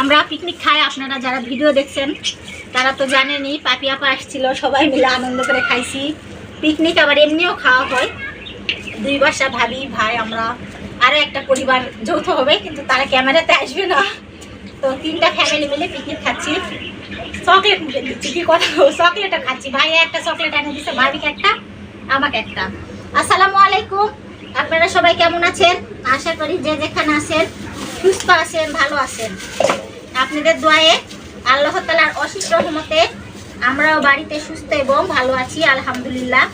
আমরা পিকনিক খাই, আপনারা যারা ভিডিও দেখছেন, তারা তো জানেনই, পাপি আপা আসছিল, সবাই মিলে আনন্দ করে খাইছি। পিকনিক আবার এমনিও খাওয়া হয়। দুই বাসা ভাবি, ভাই, আমরা আরও একটা পরিবার যৌথ হবে, কিন্তু তারা ক্যামেরাতে আসবে না। তো তিনটা ফ্যামিলি মিলে পিকনিক খাচ্ছি। চকলেট মুখে দিচ্ছি, কি কথা চকলেটও খাচ্ছি। ভাই, একটা চকলেট এনে দিচ্ছে ভাবিকে একটা, আমাকে একটা। আসসালামু আলাইকুম। আপনারা সবাই কেমন আছেন? আশা করি যে যেখানে আছেন সুস্থ আছেন ভালো আছেন। আপনাদের দোয়ায়ে আল্লাহ তালার অশেষ রহমতে আমরাও বাড়িতে সুস্থ এবং ভালো আছি আলহামদুলিল্লাহ।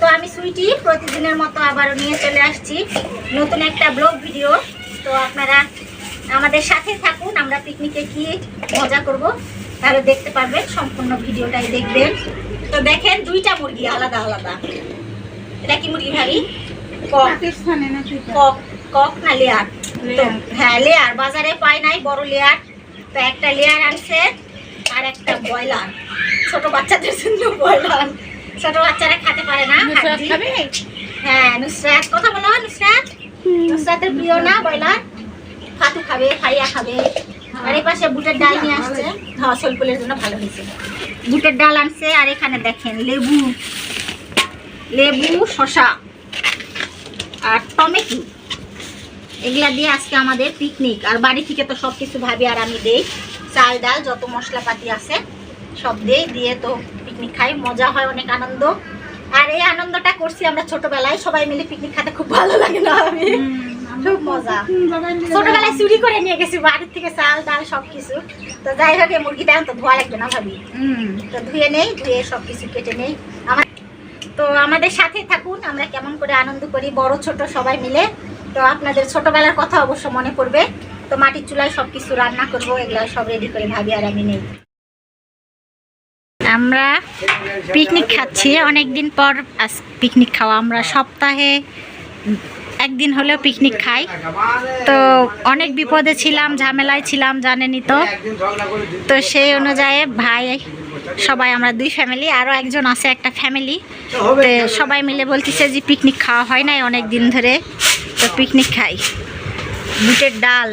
তো আমি সুইটি প্রতিদিনের মতো আবারও নিয়ে চলে আসছি। নতুন একটা ব্লগ ভিডিও। তো আপনারা আমাদের সাথে থাকুন আমরা পিকনিকে কি মজা করব তাহলে দেখতে পারবেন সম্পূর্ণ ভিডিওটাই দেখবেন। তো দেখেন দুইটা মুরগি আলাদা আলাদা। এটা কি মুরগি ভাবি কক। কক কক না লেয়ার। হ্যাঁ লেয়ার বাজারে পাই নাই বড় লেয়ার তো একটা লেয়ার আনছে আর একটা ব্রয়লার ছোট বাচ্চাদের জন্য ব্রয়লার ছোট বাচ্চারা খেতে পারে না হ্যাঁ নুসরাত কথা বলো নুসরাত। নুসরাতের প্রিয় না ব্রয়লার ফাতু খাবে ফাইয়া খাবে। আর এই পাশে বুটের ডাল নিয়ে আসছে। হ্যাঁ শৈলকুলের জন্য ভালো হয়েছে। বুটের ডাল আনছে আর এখানে দেখেন লেবু। লেবু শশা আর টমেটো। এগুলা দিয়ে আজকে আমাদের পিকনিক আর বাড়ি থেকে তো সব কিছু ভাবি আর আমি দেই। চাল ডাল যত মশলাপাতি আছে সব দেই দিয়ে তো পিকনিক খাই। মজা হয় অনেক আনন্দ। আর এই আনন্দটা করছি আমরা ছোটবেলায়। সবাই মিলে পিকনিক খেতে খুব ভালো লাগে না আমি। খুব মজা। ছোটবেলায় চুরি করে নিয়ে গেছি বাড়ির থেকে চাল ডাল সব তো যাই হোক এই মুরগিটা তো ধোয়া লাগবে না ভাবি। তো ধুয়ে নেই ধুয়ে সব কিছু কেটে নেই। আমার তো আমাদের সাথে থাকুন আমরা কেমন করে আনন্দ করি বড় ছোট সবাই মিলে। তো আপনাদের ছোটবেলার কথা অবশ্য মনে পড়বে। তো মাটির চুলায় সব কিছু রান্না করব, এগুলো সব রেডি করে ভাবি আর আমি নেই। আমরা পিকনিক খাচ্ছি। অনেক দিন পর আজ পিকনিক খাওয়া। আমরা সপ্তাহে একদিন হলেও পিকনিক খাই। তো অনেক বিপদে ছিলাম, ঝামেলায় ছিলাম জানেনি তো। তো সেই অনুযায়ী ভাই, সবাই আমরা দুই ফ্যামিলি আরও একজন আছে একটা ফ্যামিলি সবাই মিলে বলতেছে যে পিকনিক খাওয়া হয় নাই অনেক দিন ধরে। তো পিকনিক খাই। বুটের ডাল।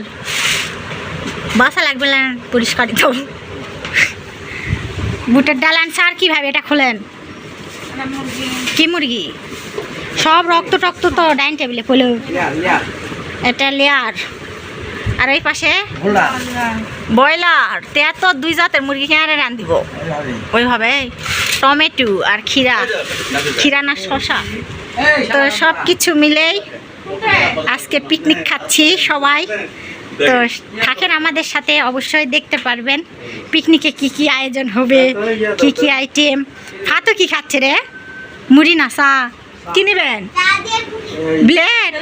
বাসা লাগবে না পরিষ্কার তো। বুটের ডাল আনছে আর কীভাবে এটা খোলেন? কি মুরগি? সব রক্ত টক্ত তো ডাইনিং টেবিলে পড়ল। এটা লেয়ার। আর ওই পাশে ব্রয়লার। তে তো দুই জাতের মুরগি কেনারে রান দিব? ওইভাবে। টমেটো আর খিরা খিরা না শশা তো সব কিছু মিলেই আজকে পিকনিক খাচ্ছি সবাই। তো থাকেন আমাদের সাথে, অবশ্যই দেখতে পারবেন। পিকনিকে কি কি আয়োজন হবে, কি কি আইটেম হাতও কি খাচ্ছে রে? মুড়ি নাসা কি নেবেন? ব্লেড?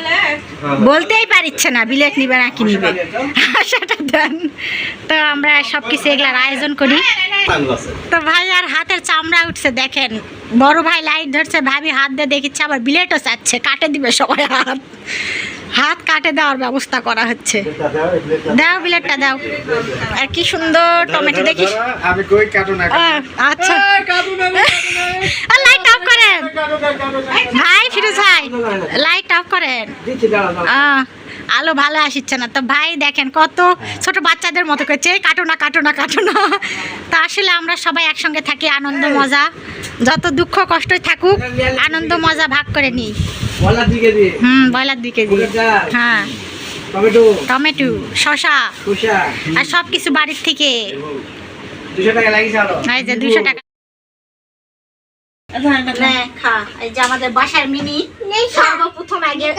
বলতেই পারিচ্ছে না বিলেট নিবে না, কি সেটা দেন। তো আমরা সব কিছু এগুলার আয়োজন করি। তো ভাই আর হাতের চামড়া উঠছে, দেখেন। বড় ভাই লাইট ধরছে, ভাবি হাত দিয়ে দেখিচ্ছে, আবার বিলেটও চাচ্ছে, কাটে দিবে সবাই হাত। হাত কাটে দেওয়ার ব্যবস্থা করা হচ্ছে। দাও বিলেটটা দাও। আর কি সুন্দর টমেটো দেখিস আচ্ছা। লাইট অফ করেন। ভাই, ফিরোজ ভাই লাইট অফ করেন। আলো ভালো আসছে না। তো ভাই, দেখেন কত ছোট বাচ্চাদের মতো করছে। "এই কাটো না কাটো না কাটো না। তো আসলে আমরা সবাই একসঙ্গে থাকি, আনন্দ, মজা। যত দুঃখ, কষ্টই থাকুক, আনন্দ, মজা ভাগ করে নিই। বলার দিকে দিয়ে। হুম বয়লার দিকে দিই হ্যাঁ। টমেটো। টমেটো শশা আর সব কিছু বাড়ির থেকে। দুশো টাকা লাগিয়েছে আরও। এই যে দুশো টাকা। নে, খা। এই যে আমাদের বাসার মিনি সর্বপ্রথম আগে।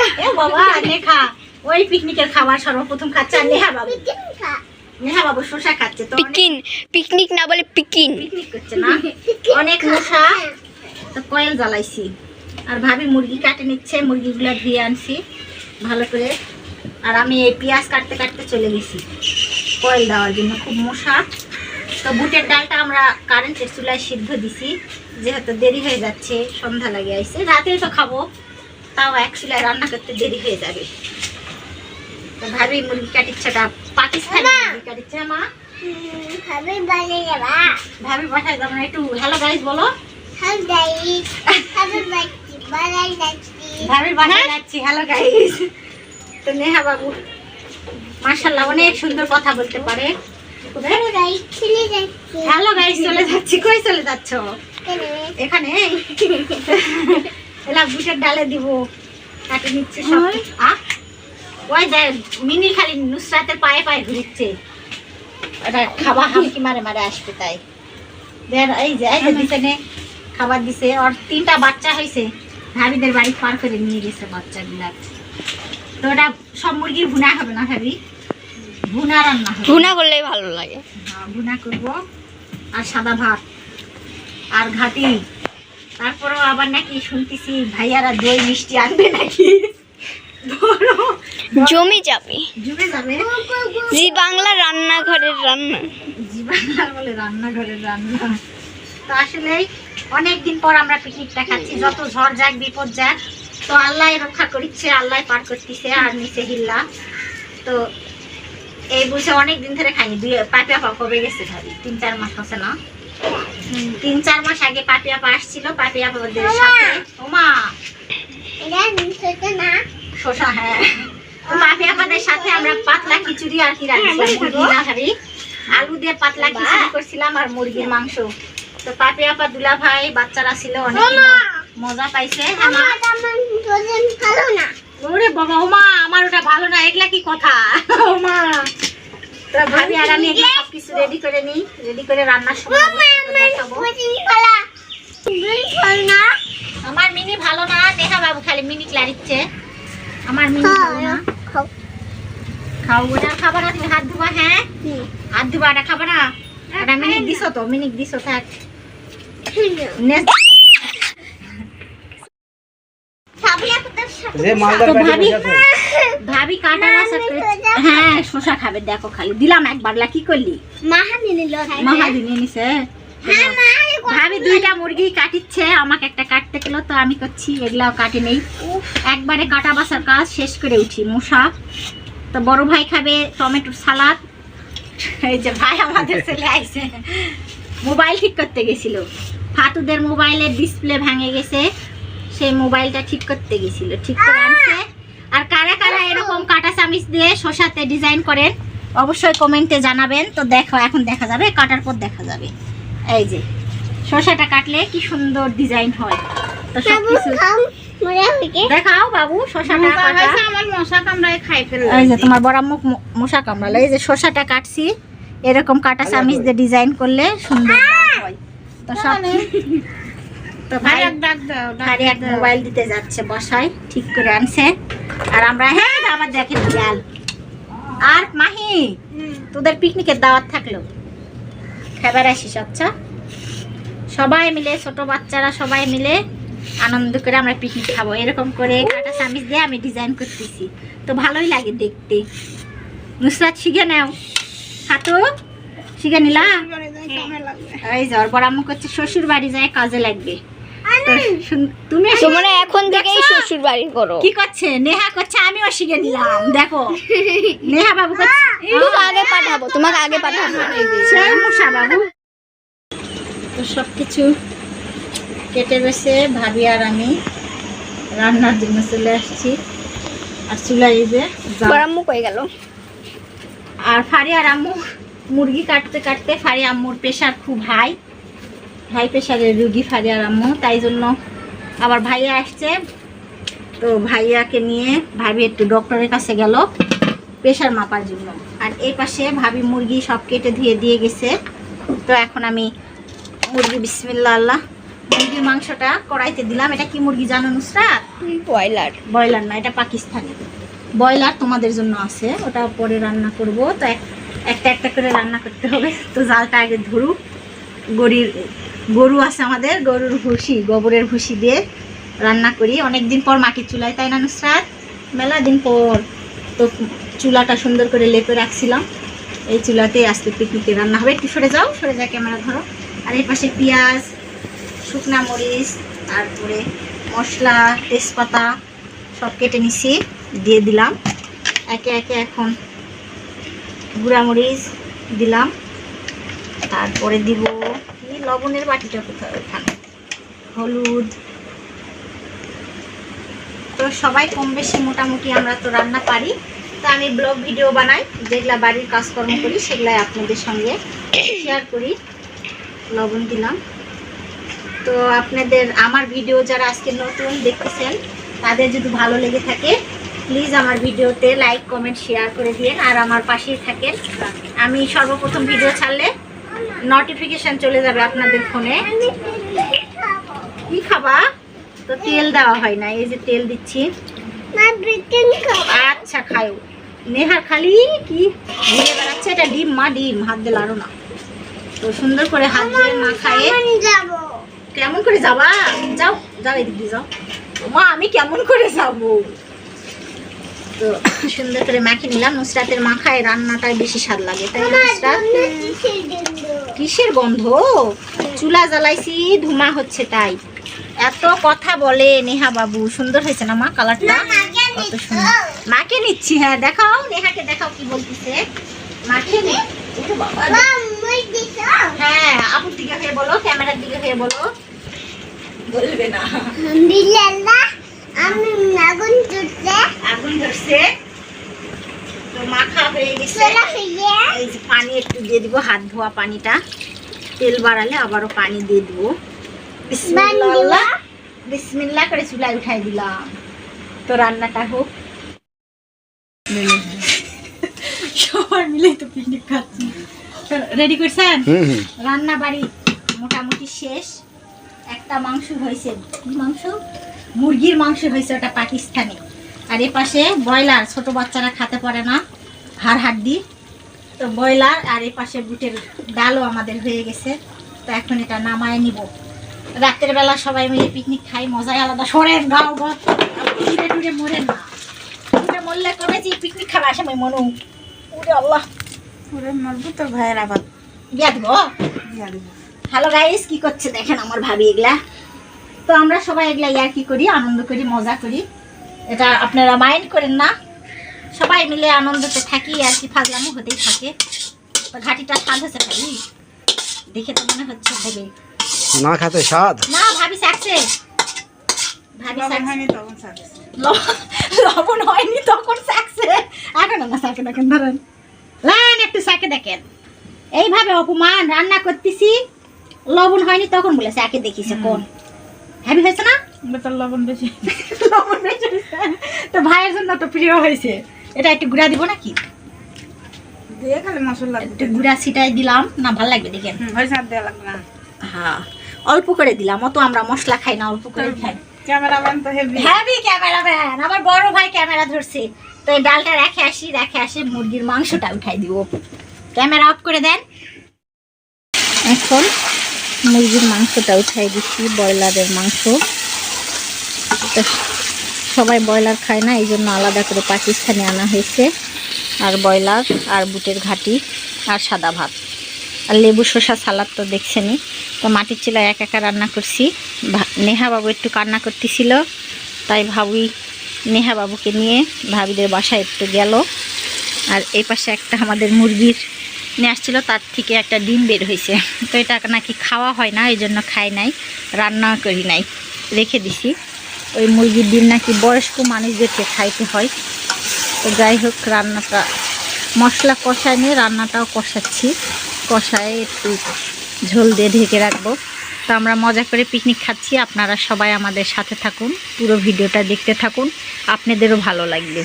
বাবা নে ওই পিকনিকের খাবার সর্বপ্রথম খাচ্ছে আর নেহা বাবু। নেহা বাবু শসা খাচ্ছে তো পিকিন পিকনিক না বলে পিকিন পিকনিক করছে না? অনেক মশা তো কয়েল জ্বালাইছি। আর ভাবি মুরগি কাটে নিচ্ছে মুরগিগুলো ধুয়ে আনছি ভালো করে আর আমি এই পেঁয়াজ কাটতে কাটতে চলে গেছি কয়েল দেওয়ার জন্য খুব মশা তো বুটের ডালটা আমরা কারেন্টের চুলায় সিদ্ধ দিছি যেহেতু দেরি হয়ে যাচ্ছে সন্ধ্যা লাগে আইছে রাতে তো খাব তাও এক চুলায় রান্না করতে দেরি হয়ে যাবে তো ভাবি মুরগি কাটিচ্ছেটা পাকিস্তানি মুরগি কাটিচ্ছে মা. ভাবি পাঠাই দাও না একটু হ্যালো গাইস বলো Happy birthday. Happy birthday. Birthday, birthday. ভাবির বাসায় যাচ্ছি হ্যালো গাইস তো নেহা বাবু মার্শাল্লাহ অনেক সুন্দর কথা বলতে পারে। হ্যালো গাইস চলে যাচ্ছি। হ্যালো গাইস চলে যাচ্ছি। কই চলে যাচ্ছ? এখানে। এলা বুটের ডালে দিব। কাটে নিচ্ছে সব। আ? ওই মিনি খালি নুসরাতের পায়ে পায়ে ঘুরিচ্ছে ওটা খাবার হামকি মারে মারে আসবে তাই। দেন এই যে এই যে দিছে খাবার দিছে। আর তিনটা বাচ্চা হয়েছে ভাবিদের বাড়ি পার করে নিয়ে গেছে বাচ্চাগুলা। তো ওটা সব মুরগির ভুনা হবে না ভাবি? ভুনা রান্না হবে। ভুনা করলেই ভালো লাগে। হ্যাঁ, ভুনা করব। আর সাদা ভাত। আর ঘাটি। তারপরেও আবার নাকি শুনতেছি ভাইয়ারা দই মিষ্টি আনবে নাকি? জমি যাবে। জমে যাবে? জি বাংলা রান্নাঘরের রান্না। জীবানার বলে রান্নাঘরের রান্না। তো আসলেই অনেকদিন পর আমরা পিকনিকটা খাচ্ছি যত ঝড় যাক বিপদ যাক। তো আল্লাহ রক্ষা করিচ্ছে আল্লাহ পার করতেছে আর নিচে হিল্লা। তো এই বুঝে অনেক দিন ধরে খাইনি দুই পাপিয়া পা কবে গেছে ভাবি? তিন চার মাস হচ্ছে না? তিন চার মাস আগে পাপিয়া পা আসছিল পাপিয়া পাদের সাথে। ওমা! এটা নিশ্চয় না? শশা হ্যাঁ। পাপিয়া পাদের সাথে আমরা পাতলা খিচুড়ি আর কি রাখছিলাম ভাবি? আলু দিয়ে পাতলা খিচুড়ি করছিলাম আর মুরগির মাংস। তো পাপিয়া পা দুলা ভাই বাচ্চারা ছিল অনেক মজা পাইছে। হ্যাঁ ওরে বাবা ওমা আমার ওটা ভালো না এগুলা কি কথা? ওমা তো ভাবি আর আমি এগুলো সবকিছু রেডি করে নিই রেডি করে রান্নার সময় আমার মিনি ভালো না দেখা বাবু খালি মিনি ক্লারিচ্ছে আমার মিনি ভালো না। খাও। খাও ওটা না তুমি হাত ধোবা হ্যাঁ? হাত ধোবা এটা খাবার না? এটা মিনিট দিছো তো মিনিট দিছো থাক। ভাবি- কাটা রাসা হ্যাঁ শশা খাবে দেখো খালি। দিলাম একবার লা কি করলি? নিল মহাদিন নিছে। হ্যাঁ ভাবি দুইটা মুরগি কাটিচ্ছে আমাকে একটা কাটতে গেলো তো আমি করছি এগুলাও কাটে নেই। একবারে কাটা বাসার কাজ শেষ করে উঠি মশা। তো বড় ভাই খাবে টমেটোর সালাদ। এই যে ভাই আমাদের ছেলে আইছে। মোবাইল ঠিক করতে গেছিল। ফাতুদের মোবাইলের ডিসপ্লে ভাঙে গেছে। সেই মোবাইলটা ঠিক করতে গেছিল ঠিক করে আনছে। আর কারা কারা এরকম কাটা চামিচ দিয়ে শসাতে ডিজাইন করেন অবশ্যই কমেন্টে জানাবেন। তো দেখো এখন দেখা যাবে কাটার পর দেখা যাবে। এই যে শসাটা কাটলে কি সুন্দর ডিজাইন হয়। তো দেখাও বাবু শসাটা কাটা। আমার মশা কামড়ায় খাই এই যে তোমার বড় মুখ মশা কামড়ালো। এই যে শসাটা কাটছি। এরকম কাটা চামিচ দিয়ে ডিজাইন করলে সুন্দর তো সব তো ভাই ভাই এক মোবাইল দিতে যাচ্ছে বসায় ঠিক করে আনছে। আর আমরা হ্যাঁ আবার দেখেন গেল আর মাহি তোদের পিকনিকের দাওয়াত থাকল। খাবার আসিস আচ্ছা। সবাই মিলে ছোট বাচ্চারা সবাই মিলে আনন্দ করে আমরা পিকনিক খাব। এরকম করে কাটা চামিচ দিয়ে আমি ডিজাইন করতেছি। তো ভালোই লাগে দেখতে। নুসরাত শিখে নাও। হাতো শিখে নিলা? এই জ্বর আম্মু করছে শ্বশুর বাড়ি যায় কাজে লাগবে। তো তুমি তোমরা এখন থেকেই শ্বশুর বাড়ি করো। কি করছে? নেহা করছে আমিও শিখে নিলাম দেখো। নেহা বাবু করছে। আগে পাঠাবো তোমাকে আগে পাঠাবো। সেই বাবু। তো সব কিছু কেটে বেছে ভাবি আর আমি। রান্নার জন্য চলে আসছি। আর চুলা এই যে। গেল? আর ফারি আর আম্মু। মুরগি কাটতে কাটতে ফারি আম্মুর প্রেশার খুব হাই। হাই প্রেশারের রুগী ফারি আর আম্মু তাই জন্য আবার ভাইয়া আসছে। তো ভাইয়াকে নিয়ে ভাবি একটু ডক্টরের কাছে গেল প্রেশার মাপার জন্য। আর এই পাশে ভাবি মুরগি সব কেটে ধুয়ে দিয়ে গেছে। তো এখন আমি মুরগি বিসমিল্লা আল্লাহ মুরগির মাংসটা কড়াইতে দিলাম। এটা কি মুরগি জানো নুসরাত? ব্রয়লার। ব্রয়লার না এটা পাকিস্তানি। ব্রয়লার তোমাদের জন্য আছে ওটা পরে রান্না করব। তো একটা একটা করে রান্না করতে হবে। তো জালটা আগে ধরুক। গরির, গরু আছে আমাদের, গরুর ভুসি, গোবরের ভুসি দিয়ে রান্না করি। অনেক দিন পর মাটির চুলায়, তাই না নুসরাত? মেলা দিন পর তো চুলাটা সুন্দর করে লেপে রাখছিলাম। এই চুলাতেই আজকে পিকনিকে রান্না হবে। একটু সরে যাও সরে যাও ক্যামেরা ধরো। আর এই পাশে পেঁয়াজ, শুকনা মরিচ, তারপরে মশলা, তেজপাতা সব কেটে নিছি, দিয়ে দিলাম। একে একে এখন গুঁড়ামরিচ দিলাম। তারপরে দিব কি লবণের বাটিটা কোথায়? ওখানে হলুদ। তো সবাই কম বেশি মোটামুটি আমরা তো রান্না পারি। তো আমি ব্লগ ভিডিও বানাই, যেগুলা বাড়ির কাজকর্ম করি, সেগুলাই আপনাদের সঙ্গে শেয়ার করি। লবণ দিলাম। তো আপনাদের, আমার ভিডিও যারা আজকে নতুন দেখতেছেন, তাদের যদি ভালো লেগে থাকে প্লিজ আমার ভিডিওতে লাইক কমেন্ট শেয়ার করে দিন আর আমার পাশেই থাকেন। আমি সর্বপ্রথম ভিডিও ছাড়লে নোটিফিকেশন চলে যাবে আপনাদের ফোনে কি খাবা? তো তেল দেওয়া হয় না এই যে তেল দিচ্ছি। আচ্ছা খাও নেহার খালি কি ঘুরে বেড়াচ্ছে? এটা ডিম মা ডিম হাত দিল আরও না। তো সুন্দর করে হাত দিয়ে মা খায়ে। কেমন করে যাবা? যাও যাও এদিক দিয়ে যাও। মা আমি কেমন করে যাব? তো সুন্দর করে মাখে নিলাম। নুসরাতের মাখায় রান্নাটাই বেশি স্বাদ লাগে তাই নুসরাত? কিসের গন্ধ? চুলা জ্বালাইছি ধুমা হচ্ছে তাই। এত কথা বলে নেহা বাবু সুন্দর হয়েছে না মা কালারটা? কত সুন্দর। মাকে নিচ্ছি হ্যাঁ দেখাও নেহাকে দেখাও কি বলতেছে। মাকে নে। হ্যাঁ আপুর দিকে হয়ে বলো ক্যামেরার দিকে হয়ে বলো। বলবে না। আমি আগুন তুলতে আগুন ধরছে। তো মাখা হয়ে গেছে। এই যে পানি একটু দিয়ে দিব হাত ধোয়া পানিটা। তেল বাড়ালে আবারও পানি দিয়ে দিব। বিসমিল্লাহ। করে চুলায় উঠাই দিলাম। তো রান্নাটা হোক। সবাই মিলে তো পিকনিক খাচ্ছি। রেডি করছেন? রান্না বাড়ি মোটামুটি শেষ। একটা মাংস হয়েছে। কি মাংস? মুরগির মাংস হয়েছে ওটা পাকিস্তানি। আর এ পাশে ব্রয়লার ছোট বাচ্চারা খেতে পারে না হাড় হাড্ডি তো ব্রয়লার আর এ পাশে বুটের ডালও আমাদের হয়ে গেছে। তো এখন এটা নামায় নিব। রাতের বেলা সবাই মিলে পিকনিক খাই মজাই আলাদা। সরেন গাও গা টুরে টুরে মরেন না। টুরে মরলে কবে যে পিকনিক খাবে? আসে মনু। উরে আল্লাহ। ওরে মারবো তোর ভাইয়ের আবার। বিয়া দিব? হ্যালো গাইস কি করছে দেখেন আমার ভাবি এগুলা? তো আমরা সবাই এগুলা ইয়ার কি করি আনন্দ করি মজা করি। এটা আপনারা মাইন্ড করেন না। সবাই মিলে আনন্দতে থাকি আর কি ফাজলামো হতেই থাকে। তো ঘাটিটা স্বাদ হচ্ছে খালি দেখে তো মনে হচ্ছে হবে না খাতে স্বাদ? না ভাবি শাকছে ভাবি লবণ হয়নি তখন সার্ভিস ল- লবণ হয়নি তখন শাকছে এখন না শাকে দেখেন ধরেন। লাইন একটু শাকে দেখেন। এইভাবে অপমান রান্না করতেছি। লবণ হয়নি তখন বলে শাকে দেখিছে কোন? হ্যাভি হয়েছে না? লবণ বেশি। লবণ বেশি তো ভাইয়ের জন্য তো প্রিয় হয়েছে। এটা একটু গুঁড়া দিব নাকি? দিয়ে খালি মশলা একটু গুঁড়া ছিটাই দিলাম। না ভালো লাগবে দেখেন। হয়েছে আর দেওয়া লাগবে না। হ্যাঁ অল্প করে দিলাম। অত আমরা মশলা খাই না অল্প করে খাই। ক্যামেরাম্যান তো হেভি হ্যাভি ক্যামেরাম্যান। আমার বড় ভাই ক্যামেরা ধরছে। তো এই ডালটা রেখে আসি রেখে আসে মুরগির মাংসটা উঠাই দিব। ক্যামেরা অফ করে দেন। এখন মুরগির মাংসটা উঠাই দিচ্ছি, ব্রয়লারের মাংস। সবাই ব্রয়লার খায় না এই জন্য আলাদা করে পাকিস্তানি আনা হয়েছে। আর ব্রয়লার, আর বুটের ঘাটি, আর সাদা ভাত। আর লেবু শসা সালাদ তো দেখছেনই। তো মাটির চুলায় এক একা রান্না করছি। নেহা বাবু একটু কান্না করতেছিল, তাই ভাবি নেহা বাবুকে নিয়ে ভাবিদের বাসায় একটু গেল। আর এই পাশে একটা আমাদের মুরগির নিয়ে আসছিল, তার থেকে একটা ডিম বের হয়েছে। তো এটা নাকি খাওয়া হয় না, এই জন্য খাই নাই রান্না করি নাই, রেখে দিছি। ওই মুরগির ডিম নাকি বয়স্ক মানুষদেরকে খাইতে হয়। তো যাই হোক, রান্নাটা, মশলা কষায় নিয়ে রান্নাটাও কষাচ্ছি। কষায় একটু ঝোল দিয়ে ঢেকে রাখব। তো আমরা মজা করে পিকনিক খাচ্ছি। আপনারা সবাই আমাদের সাথে থাকুন, পুরো ভিডিওটা দেখতে থাকুন। আপনাদেরও ভালো লাগবে।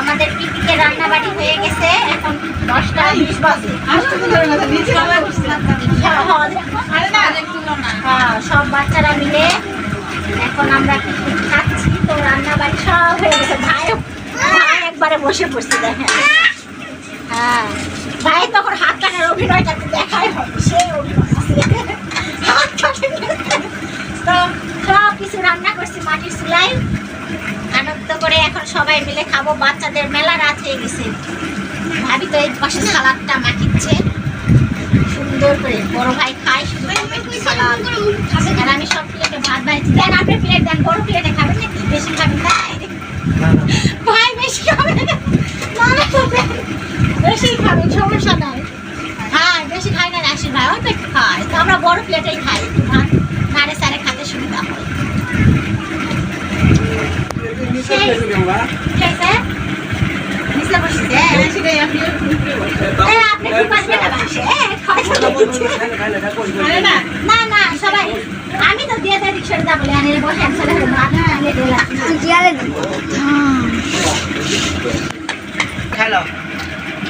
আমাদের পিকনিকের রান্না বাড়ি হয়ে গেছে এখন দশটা বিশ বাজে। হ্যাঁ, সব বাচ্চারা মিলে এখন আমরা পিকনিক খাচ্ছি। তো রান্না বাড়ি সব হয়ে গেছে। ভাই ভাই একবারে বসে পড়ছি দেখেন। হ্যাঁ ভাই তখন হাত কাটার অভিনয়টা দেখাই হবে সে অভিনয় তো সব কিছু রান্না করছি মাটির চুলায় আনন্দ করে এখন সবাই মিলে খাব। বাচ্চাদের মেলা রাত হয়ে গেছে। ভাবি তো এই পাশে সালাদটা মাখিচ্ছে। সুন্দর করে বড় ভাই খায় সালাদ। আর আমি সব প্লেটে ভাত বাড়িছি দেন আপনি প্লেট দেন বড় প্লেটে খাবেন নাকি? বেশি খাবেন তাই ভাই বেশি খাবে না? না, বেশি খাবেন সমস্যা নাই। হ্যাঁ বেশি খাই না রাশির ভাই অল্প একটু খায়। তো আমরা বড় প্লেটেই খাই। একটু ভাত। নাড়ে সারে খেতে সুবিধা হয় হয়েছে? নিচে বসেছে? সেটাই আপনি এ, আপনি কি পারবেন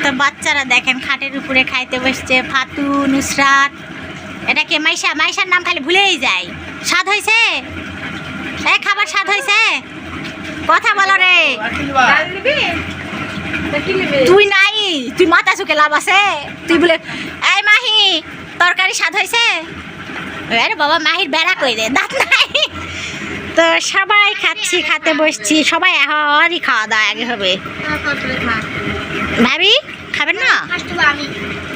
তো বাচ্চারা দেখেন খাটের উপরে খাইতে বসছে, ফাতু, নুসরাত। এটা কে, মাইশা? মাইশার নাম খালি ভুলেই যায়। স্বাদ হয়েছে খাবার স্বাদ হয়েছে কথা বলো রে। তুই নাই, তুই মাথা চুকে লাভ আছে। তুই বলে, এই মাহি, তরকারি স্বাদ হয়েছে? আরে বাবা, মাহির বেড়া কই রে? দাঁত নাই। তো সবাই খাচ্ছি, খাতে বসছি, সবাই এখনই খাওয়া দাওয়া আগে হবে। ভাবি, খাবেন না?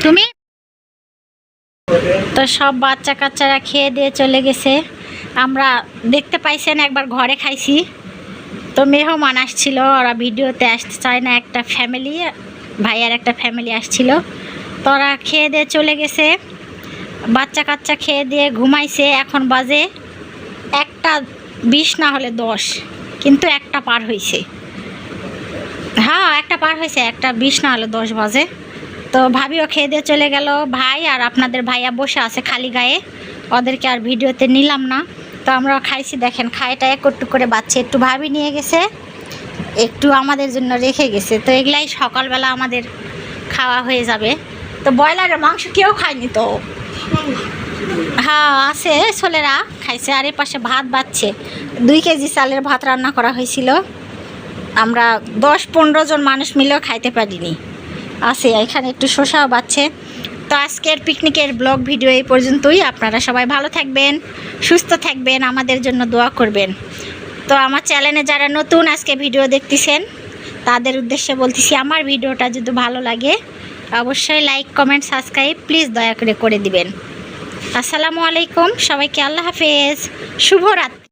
তুমি? তো সব বাচ্চা কাচ্চারা খেয়ে দিয়ে চলে গেছে। আমরা দেখতে পাইছেন, একবার ঘরে খাইছি। তো মেহমান আসছিল, ওরা ভিডিওতে আসতে চায় না, একটা ফ্যামিলি ভাইয়ার একটা ফ্যামিলি আসছিল। তো ওরা খেয়ে দিয়ে চলে গেছে। বাচ্চা কাচ্চা খেয়ে দিয়ে ঘুমাইছে, এখন বাজে একটা বিশ না হলে দশ, কিন্তু একটা পার হয়েছে হ্যাঁ একটা পার হয়েছে একটা বিশ না হলে দশ বাজে। তো ভাবিও খেয়ে দিয়ে চলে গেল, ভাই আর আপনাদের ভাইয়া বসে আছে খালি গায়ে, ওদেরকে আর ভিডিওতে নিলাম না। তো আমরা খাইছি, দেখেন খাইটা এক একটু করে বাচ্চা একটু ভাবি নিয়ে গেছে, একটু আমাদের জন্য রেখে গেছে। তো এগুলাই সকালবেলা আমাদের খাওয়া হয়ে যাবে। তো ব্রয়লারের মাংস কেউ খায়নি তো? হ্যাঁ আছে ছোলেরা খাইছে, আর এর পাশে ভাত বাচ্ছে দুই কেজি চালের ভাত রান্না করা হয়েছিল। আমরা দশ পনেরো জন মানুষ মিলেও খাইতে পারিনি। আছে, এখানে একটু শসাও বাচ্ছে তো আজকের পিকনিকের ব্লগ ভিডিও এই পর্যন্তই। আপনারা সবাই ভালো থাকবেন, সুস্থ থাকবেন, আমাদের জন্য দোয়া করবেন। তো আমার চ্যানেলে যারা নতুন আজকে ভিডিও দেখতেছেন, তাদের উদ্দেশ্যে বলতেছি আমার ভিডিওটা যদি ভালো লাগে, অবশ্যই লাইক কমেন্ট সাবস্ক্রাইব প্লিজ দয়া করে করে দিবেন। আসসালামু আলাইকুম, সবাইকে আল্লাহ হাফেজ। শুভরাত্রি।